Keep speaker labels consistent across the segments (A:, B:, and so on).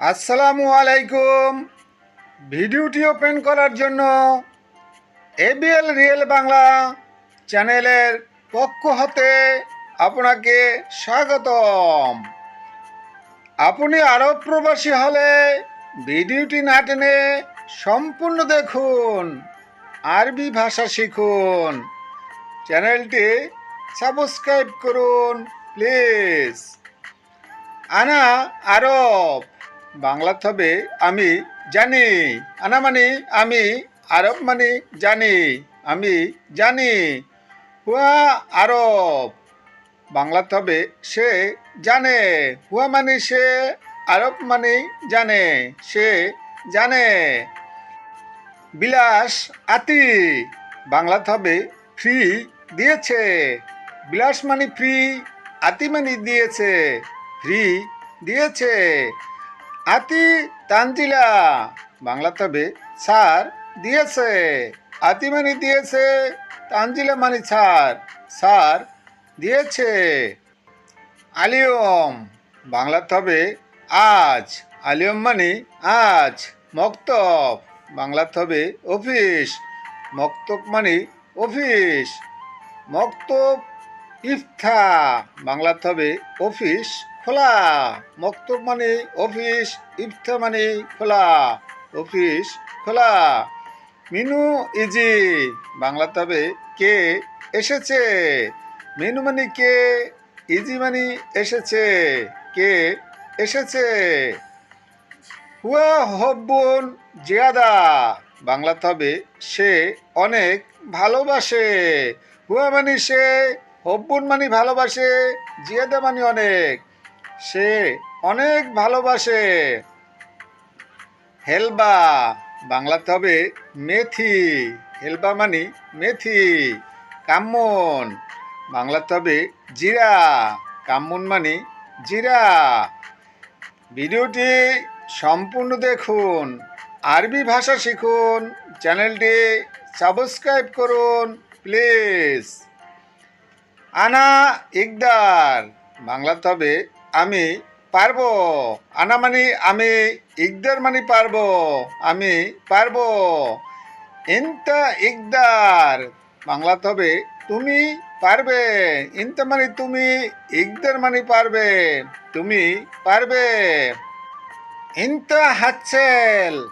A: আসসালামু আলাইকুম। ভিডিওটি ওপেন করার জন্য এবিএল রিয়েল বাংলা চ্যানেলের পক্ষ হতে আপনাকে স্বাগতম। আপনি আরব প্রবাসী হলে ভিডিওটি না টেনে সম্পূর্ণ দেখুন, আরবি ভাষা শিখুন। চ্যানেলটি সাবস্ক্রাইব করুন, প্লিজ। আনা আরব। বাংলা হবে আমি জানি আনা মানে আমি, আরব মানে জানি, আমি জানি, হুয়া আরব। বাংলা হবে সে জানে, হুয়া মানে সে, আরব মানে জানে, সে জানে। বিলাস আতি, বাংলা হবে ফ্রি দিয়েছে। বিলাস মানে ফ্রি, আতি মানে দিয়েছে, ফ্রি দিয়েছে। আতি তানজিলা। বাংলা তবে স্যার দিয়েছে। আতি মানে দিয়েছে, তানজিলা মানে স্যার। স্যার দিয়েছে। আলিয়ম, বাংলা তবে আজ। আলিয়ম মানে আজ, মক্তব। বাংলা তবে অফিস। মক্তব মানে অফিস। মক্তব ইফথা বাংলা হবে অফিস খোলা। মক্তব মানে অফিস ইফথা মানে খোলা। অফিস খোলা। মিনু ইজি। বাংলা হবে কে এসেছে? মিনু মানে কে, ইজি মানে এসেছে। কে এসেছে? হুয়া হব্বুন জিয়াদা। বাংলা হবে সে অনেক ভালোবাসে। হুয়া মানে সে হব্বুন মানে ভালোবাসে, জিয়াদা মানে অনেক। সে অনেক ভালোবাসে। হেলবা, বাংলাতে হবে মেথি। হেলবা মানে মেথি। কাম্মন, বাংলাতে হবে জিরা। কাম্মন মানে জিরা। ভিডিওটি সম্পূর্ণ দেখুন। আরবি ভাষা শিখুন। চ্যানেলটি সাবস্ক্রাইব করুন, প্লিজ। আনা ইকদার। বাংলা তবে আমি পারব। আনা মানে আমি, ইকদার মানে পারব। আমি পারব। ইনতা ইকদার। বাংলা তবে তুমি পারবে। ইনতা মানে তুমি, ইকদার মানে পারবে। তুমি পারবে। ইনতা হাতছেল।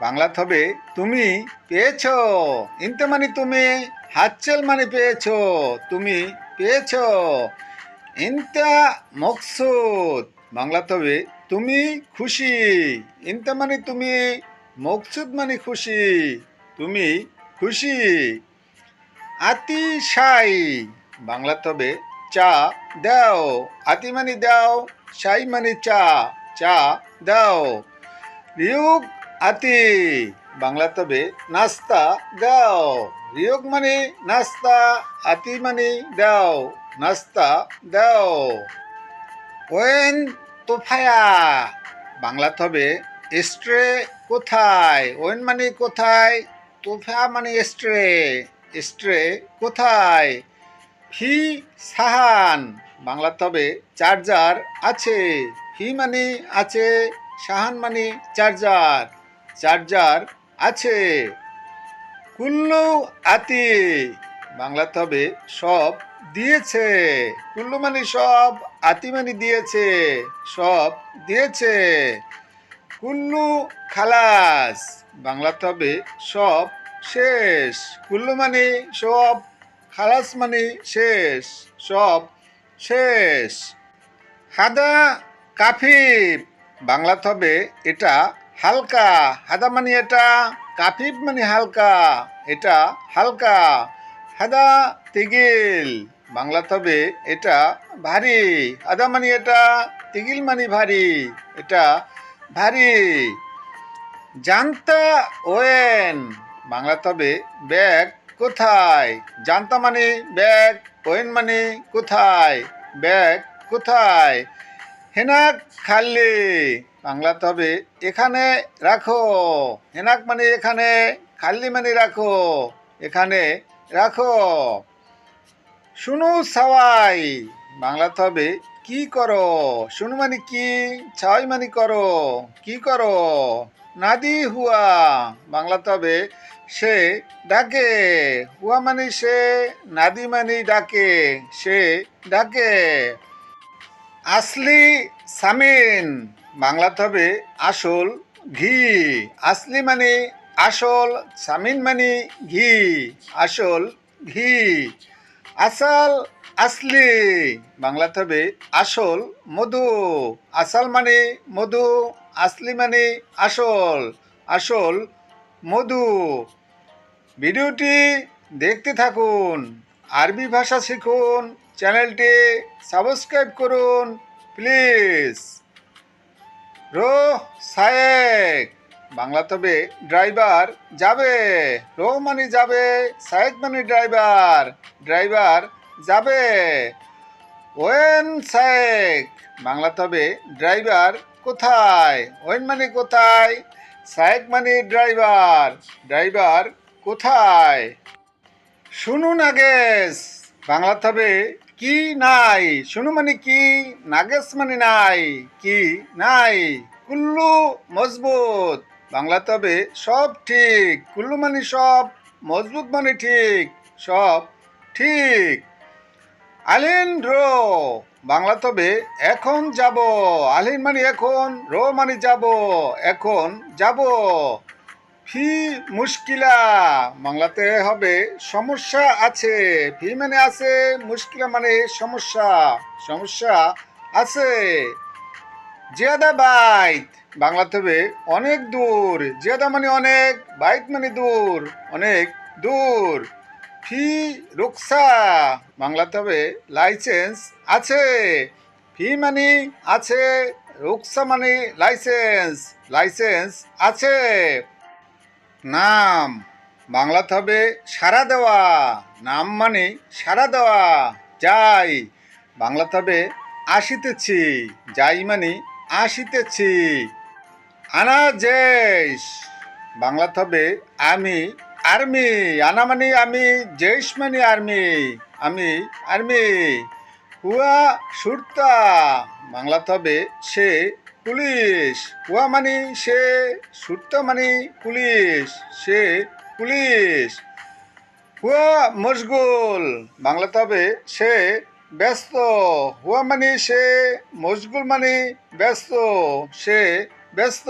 A: বাংলা হবে তুমি পেয়েছ। ইনতা মানে তুমি, হাতছেল মানে পেয়েছ। তুমি পেয়েছ। ইনতা মকসুদ। বাংলা তবে তুমি খুশি। ইনতা মানে তুমি, মকসুদ মানে খুশি। তুমি খুশি। আতি সাই বাংলা তবে চা দাও। আতি মানে দাও, সাই মানে চা চা দাও। রিয়ুক আতি। বাংলা তবে নাস্তা দাও। রিয়ক মানে নাস্তা, আতি মানে দাও। নাস্তা দাও। ওয়েন তোফায়া। বাংলা তবে স্ট্রে কোথায়? ওয়েন মানে কোথায়? তোফা মানে স্ট্রে স্ট্রে কোথায়? ফি সাহান। বাংলা তবে চার্জার আছে। ফি মানে আছে, সাহান মানে চার্জার। চার্জার আছে। কুল্লু আতি। বাংলা তবে সব দিয়েছে। কুল্লু মানে সব, আতি মানে দিয়েছে, সব দিয়েছে। কুল্লু খালাস বাংলা তবে সব শেষ। কুল্লু মানে সব, খালাস মানে শেষ, সব শেষ। হাদা কাফিফ বাংলা হবে এটা হালকা, হাদা মানে এটা কাফিফ মানে হালকা, এটা হালকা, হাদা তিগিল। বাংলা হবে এটা ভারী, হাদা মানে এটা, তিগিল মানে ভারী, এটা ভারী। জানতা ওয়েন, বাংলা তবে ব্যাগ কোথায়? জানতা মানে ব্যাগ, ওয়েন মানে কোথায়? ব্যাগ কোথায়? হেনাক খাল্লি বাংলা তবে এখানে রাখো। হেনাক মানে এখানে, খাল্লি মানে রাখো। এখানে রাখো। শুনু সাওয়াই, বাংলা তবে কি করো? শুনু মানে কি ছয় মানে করো, কি করো? নাদি হুয়া, বাংলা তবে সে ডাকে। হুয়া মানে সে, নাদি মানে ডাকে, সে ডাকে। আসলি সামিন বাংলা তবে আসল ঘি। আসলি মানে আসল, সামিন মানে ঘি। আসল ঘি। আসল আসলি। বাংলা তবে আসল, মধু। আসল মানে মধু, আসলি মানে আসল। আসল, মধু। ভিডিওটি দেখতে থাকুন। আরবি ভাষা শিখুন। চ্যানেলটি সাবস্ক্রাইব করুন, প্লিজ। রো সায়েক। বাংলা তবে ড্রাইভার যাবে। রো মানে যাবে, সায়েক মানে ড্রাইভার ড্রাইভার যাবে। ওয়েন সায়েক। বাংলা তবে ড্রাইভার কোথায়? ওয়েন মানে কোথায়? সায়েক মানে ড্রাইভার ড্রাইভার কোথায়? শুনুন নাগেশ বাংলা তবে কি নাই? শুনু মানে কি? নাগেশ মানে নাই। কি নাই? কুল্লু মজবুত। বাংলা তবে সব ঠিক। কুল্লু মানে সব মজবুত মানে ঠিক। সব ঠিক। আলিন রো বাংলা তবে এখন যাব। আলিন মানে এখন, রো মানে যাব। এখন যাব। ফি মুশকিলা। বাংলাতে হবে সমস্যা আছে। ফি মানে আছে, মুশকিলা মানে সমস্যা। সমস্যা আছে। জিয়াদা বাইত। বাংলাতে হবে অনেক দূর। জিয়াদা মানে অনেক, বাইত মানে দূর। অনেক দূর। ফি রুকসা। বাংলাতে হবে লাইসেন্স আছে। ফি মানে আছে, রুকসা মানে লাইসেন্স। লাইসেন্স আছে। নাম। বাংলাতে হবে সারা দেওয়া। নাম মানে সারা দেওয়া। যাই। বাংলাতে হবে আসিতেছি। যাই মানে আসিতেছি। আনা জেস বাংলাতে হবে আমি, আর্মি। আনা মানে আমি জেস মানে আর্মি। আমি, আর্মি। হুয়া সুরতা। বাংলাতে হবে সে পুলিশ। হুয়া মানে সে সুরতা মানে পুলিশ। সে পুলিশ। হুয়া মশগুল। বাংলাতে হবে সে ব্যস্ত। হুয়া মানে সে মশগুল মানে ব্যস্ত। সে ব্যস্ত।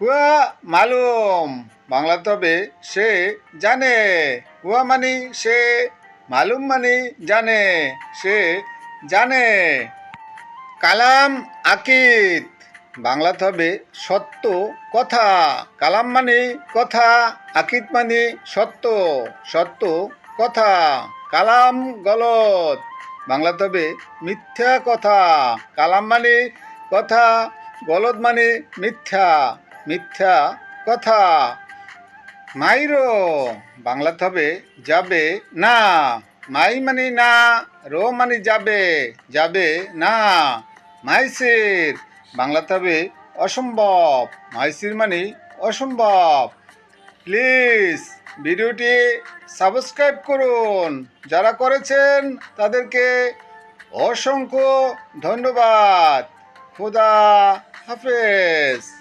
A: হুয়া মালুম। বাংলাতে হবে সে জানে। হুয়া মানে সে মালুম মানে জানে। সে জানে। কালাম আকিত বাংলাতে হবে সত্য কথা। কালাম মানে কথা আকিত মানে সত্য। সত্য কথা, কালাম গলত বাংলাতে হবে মিথ্যা কথা। কালাম মানে কথা গলত মানে মিথ্যা। মিথ্যা কথা। মাইরো। বাংলাতে হবে যাবে না। মাই মানে না রো মানে যাবে যাবে না। মাইসির বাংলাতে হবে অসম্ভব। মাইসির মানে অসম্ভব। প্লিজ, ভিডিওটি সাবস্ক্রাইব করুন। যারা করেছেন তাদেরকে অসংখ্য ধন্যবাদ। খোদা হাফেজ।